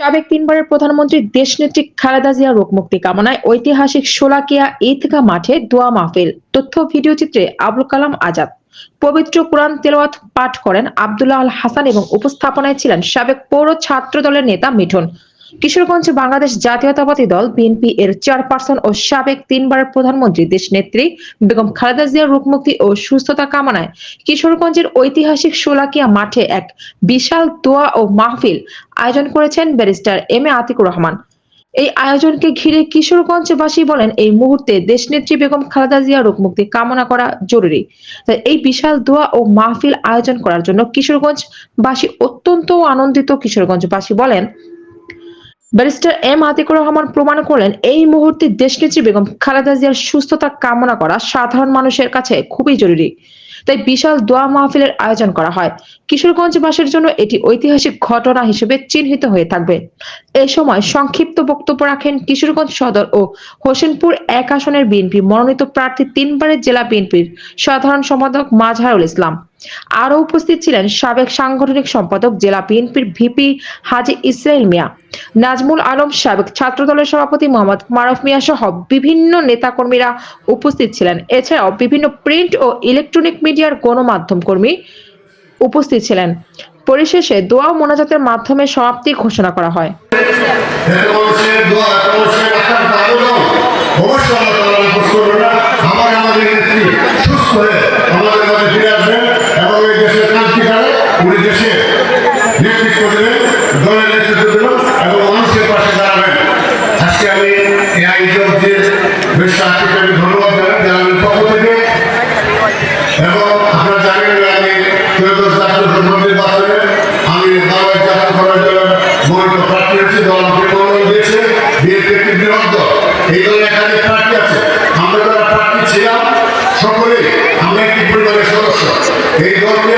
সাবেক তিনবারের প্রধানমন্ত্রী দেশনেত্রী খালেদা জিয়া রোগ মুক্তি কামনায় ঐতিহাসিক সোলাকিয়া ঈদগা মাঠে দোয়া মাহফিল। তথ্য ভিডিও চিত্রে আবুল কালাম আজাদ। পবিত্র কোরআন তেলাওয়াত পাঠ করেন আবদুল্লাহ আল হাসান এবং উপস্থাপনায় ছিলেন সাবেক পৌর ছাত্র দলের নেতা মিঠুন। কিশোরগঞ্জ বাংলাদেশ জাতীয়তাবাদী দল বিএনপি এর চেয়ারপারসন ও সাবেক তিনবারের প্রধানমন্ত্রী দেশনেত্রী বেগম খালেদা জিয়ার রোগমুক্তি ও সুস্থতা কামনায় কিশোরগঞ্জের ঐতিহাসিক শোলাকিয়া মাঠে এক বিশাল দোয়া ও মাহফিল আয়োজন করেছেন barrister M A Atiqur Rahman. এই আয়োজনকে ঘিরে কিশোরগঞ্জবাসী বলেন, এই মুহূর্তে দেশনেত্রী বেগম খালেদা জিয়া রোগমুক্তি কামনা করা জরুরি। তাই এই বিশাল দোয়া ও মাহফিল আয়োজন করার জন্য কিশোরগঞ্জবাসী অত্যন্ত আনন্দিত কিশোরগঞ্জবাসী বলেন ব্যারিস্টার এম আতিকুর রহমান প্রমাণ করলেন, এই মুহূর্তে দেশনেত্রী বেগম খালেদা জিয়ার সুস্থতা কামনা করা সাধারণ মানুষের কাছে খুবই জরুরি। তাই বিশাল দোয়া মাহফিলের আয়োজন করা হয়। কিশোরগঞ্জবাসীর জন্য এটি ঐতিহাসিক ঘটনা হিসেবে চিহ্নিত হয়ে থাকবে। এ সময় সংক্ষিপ্ত বক্তব্য রাখেন কিশোরগঞ্জ সদর ও হোসেনপুর এক আসনের বিএনপি মনোনীত প্রার্থী তিনবারের জেলা বিএনপির সাধারণ সম্পাদক মাজহারুল ইসলাম। আরও উপস্থিত ছিলেন সাবেক সাংগঠনিক সম্পাদক জেলা বিএনপির ভিপি হাজি ইসরাইল মিয়া, নাজমুল আলম সাবেক ছাত্র দলের সভাপতি মোহাম্মদ মারুফ মিয়া সহ বিভিন্ন নেতাকর্মীরা উপস্থিত ছিলেন। এছাড়াও বিভিন্ন প্রিন্ট ও ইলেকট্রনিক মিডিয়ার গণমাধ্যম কর্মী উপস্থিত ছিলেন। পরিশেষে দোয়া মোনাজাতের মাধ্যমে সমাপ্তি ঘোষণা করা হয়। সুস্থ হয়ে আমাদের মাঝে ফিরে আসবেন এবং এই দেশের ক্রান্তিকালে উনি দেশে এবং মানুষের পাশে দাঁড়াবেন। আজকে আমি এই আয়োজক যে বেশ আমি ধন্যবাদ জানাবেন পক্ষ এবং আপনারা জানেন আমি আমি জন্য মনোনীত প্রার্থী হয়েছি দিয়েছে একটি বৃহৎ দল। এই দলে একাধিক প্রার্থী আছে। আমরা যারা প্রার্থী ছিলাম, সকলেই আমরা একটি সদস্য। এই দলকে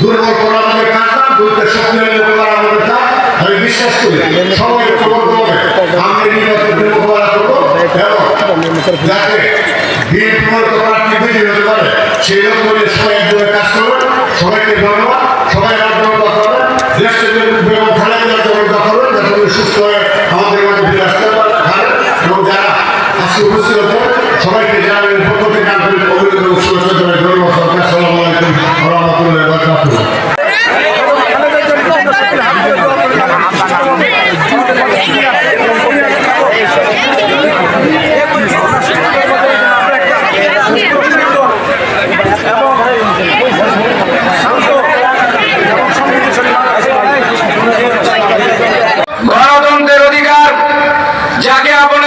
দুর্বল করা আমাদের কাজ না দলকে শক্তিশালী করা আমাদের কাজ আমি বিশ্বাস করি সবাই ঐক্যবদ্ধ হবে আমরা নির্বাচন মোকাবেলা করব এবং যাতে বিএনপি প্রার্থী বিজয়ী হতে পারে, সেই রকম সবাই একযোগে কাজ করবে। সবাইকে ধন্যবাদ। সবাই আমার করবেন দেশকে বেগম খালেদা যাতে সুস্থ হয়ে আমাদের মাঝে ফিরে আসতে পারেন এবং যারা আজকে উপস্থিত হচ্ছেন সবাইকে জানাবেন পক্ষ থেকে আন্তরিক অভিনন্দন ও শুভেচ্ছা জানাই ধন্যবাদ সরকার সালাম আলাইকুম রহমতুল্লাহ বারাকাতুহু গণতন্ত্রের অধিকার যাকে আপনারা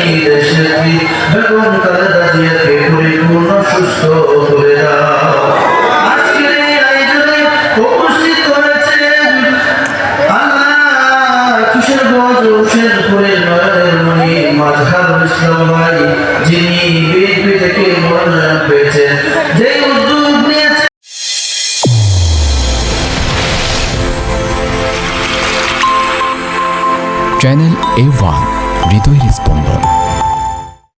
উসিলায় তুমি দেশনেত্রী বেগম খালেদা জিয়াকে পরিপূর্ণ সুস্থ করে এই চ্যানেল এ ওয়ান হৃদয় স্পন্দন